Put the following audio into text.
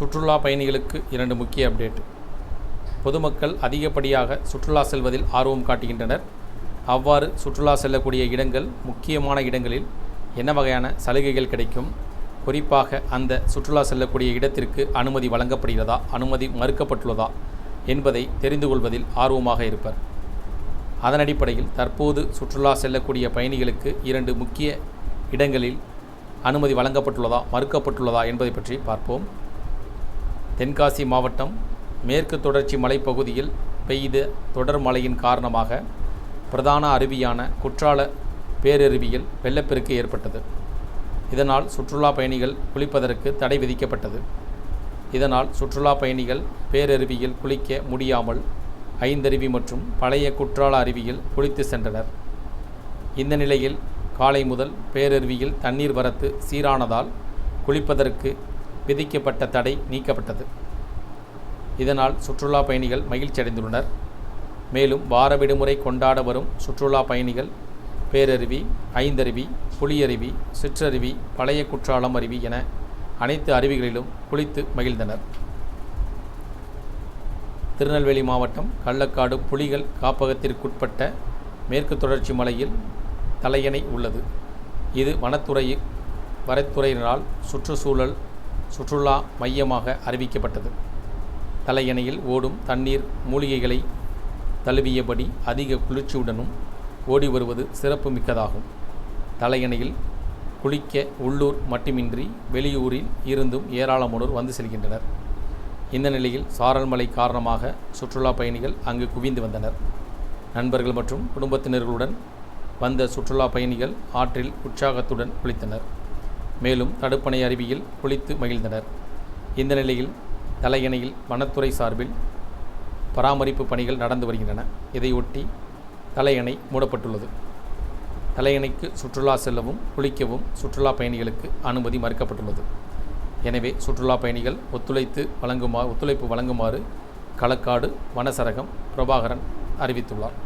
சுற்றுலா பயணிகளுக்கு இரண்டு முக்கிய அப்டேட் பொதுமக்கள் அதிகப்படியாக சுற்றுலா செல்வதில் ஆர்வம் காட்டுகின்றனர். அவ்வாறு சுற்றுலா செல்லக்கூடிய இடங்கள் முக்கியமான இடங்களில் என்ன வகையான சலுகைகள் கிடைக்கும்? குறிப்பாக அந்த சுற்றுலா செல்லக்கூடிய இடத்திற்கு அனுமதி வழங்கப்படுகிறதா? அனுமதி மறுக்கப்பட்டுள்ளதா? என்பதை தெரிந்து கொள்வதில் ஆர்வமாக இருப்பர். அதன் அடிப்படையில் தற்போது சுற்றுலா செல்லக்கூடிய பயணிகளுக்கு இரண்டு முக்கிய இடங்களில் அனுமதி வழங்கப்பட்டுள்ளதா மறுக்கப்பட்டுள்ளதா என்பதை பற்றி பார்ப்போம். தென்காசி மாவட்டம் மேற்கு தொடர்ச்சி மலைப்பகுதியில் பெய்த தொடர் மழையின் காரணமாக பிரதான அருவியான குற்றால பேரருவியில் வெள்ளப்பெருக்கு ஏற்பட்டது. இதனால் சுற்றுலா பயணிகள் குளிப்பதற்கு தடை விதிக்கப்பட்டது. இதனால் சுற்றுலா பயணிகள் பேரருவியில் குளிக்க முடியாமல் ஐந்தருவி மற்றும் பழைய குற்றால அருவியில் குளித்து சென்றனர். இந்த நிலையில் காலை முதல் பேரருவியில் தண்ணீர் வரத்து சீரானதால் குளிப்பதற்கு விதிக்கப்பட்ட தடை நீக்கப்பட்டது. இதனால் சுற்றுலா பயணிகள் மகிழ்ச்சி அடைந்துள்ளனர் மேலும் வார விடுமுறை கொண்டாட வரும் சுற்றுலா பயணிகள் பேரருவி ஐந்தருவி புலியருவி சிற்றருவி பழைய குற்றாலம் அருவி என அனைத்து அருவிகளிலும் குளித்து மகிழ்ந்தனர். திருநெல்வேலி மாவட்டம் கள்ளக்காடு புலிகள் காப்பகத்திற்குட்பட்ட மேற்கு தொடர்ச்சி மலையில் தலையணை உள்ளது. இது வனத்துறை வனத்துறையினரால் சுற்றுச்சூழல் சுற்றுலா மையமாக அறிவிக்கப்பட்டது. தலையணையில் ஓடும் தண்ணீர் மூலிகைகளை தழுவியபடி அதிக குளிர்ச்சியுடனும் ஓடி வருவது சிறப்பு மிக்கதாகும். தலையணையில் குளிக்க உள்ளூர் மட்டுமின்றி வெளியூரில் இருந்தும் ஏராளமானோர் வந்து செல்கின்றனர். இந்த நிலையில் சாரல் மலை காரணமாக சுற்றுலா பயணிகள் அங்கு குவிந்து வந்தனர். நண்பர்கள் மற்றும் குடும்பத்தினர்களுடன் வந்த சுற்றுலா பயணிகள் ஆற்றில் உற்சாகத்துடன் குளித்தனர். மேலும் தடுப்பணை அருவியில் குளித்து மகிழ்ந்தனர். இந்த நிலையில் தலையணையில் வனத்துறை சார்பில் பராமரிப்பு பணிகள் நடந்து வருகின்றன. இதையொட்டி தலையணை மூடப்பட்டுள்ளது. தலையணைக்கு சுற்றுலா செல்லவும் குளிக்கவும் சுற்றுலா பயணிகளுக்கு அனுமதி மறுக்கப்பட்டுள்ளது. எனவே சுற்றுலா பயணிகள் ஒத்துழைத்து வழங்குமா ஒத்துழைப்பு வழங்குமாறு களக்காடு வனசரகம் பிரபாகரன் அறிவித்துள்ளார்.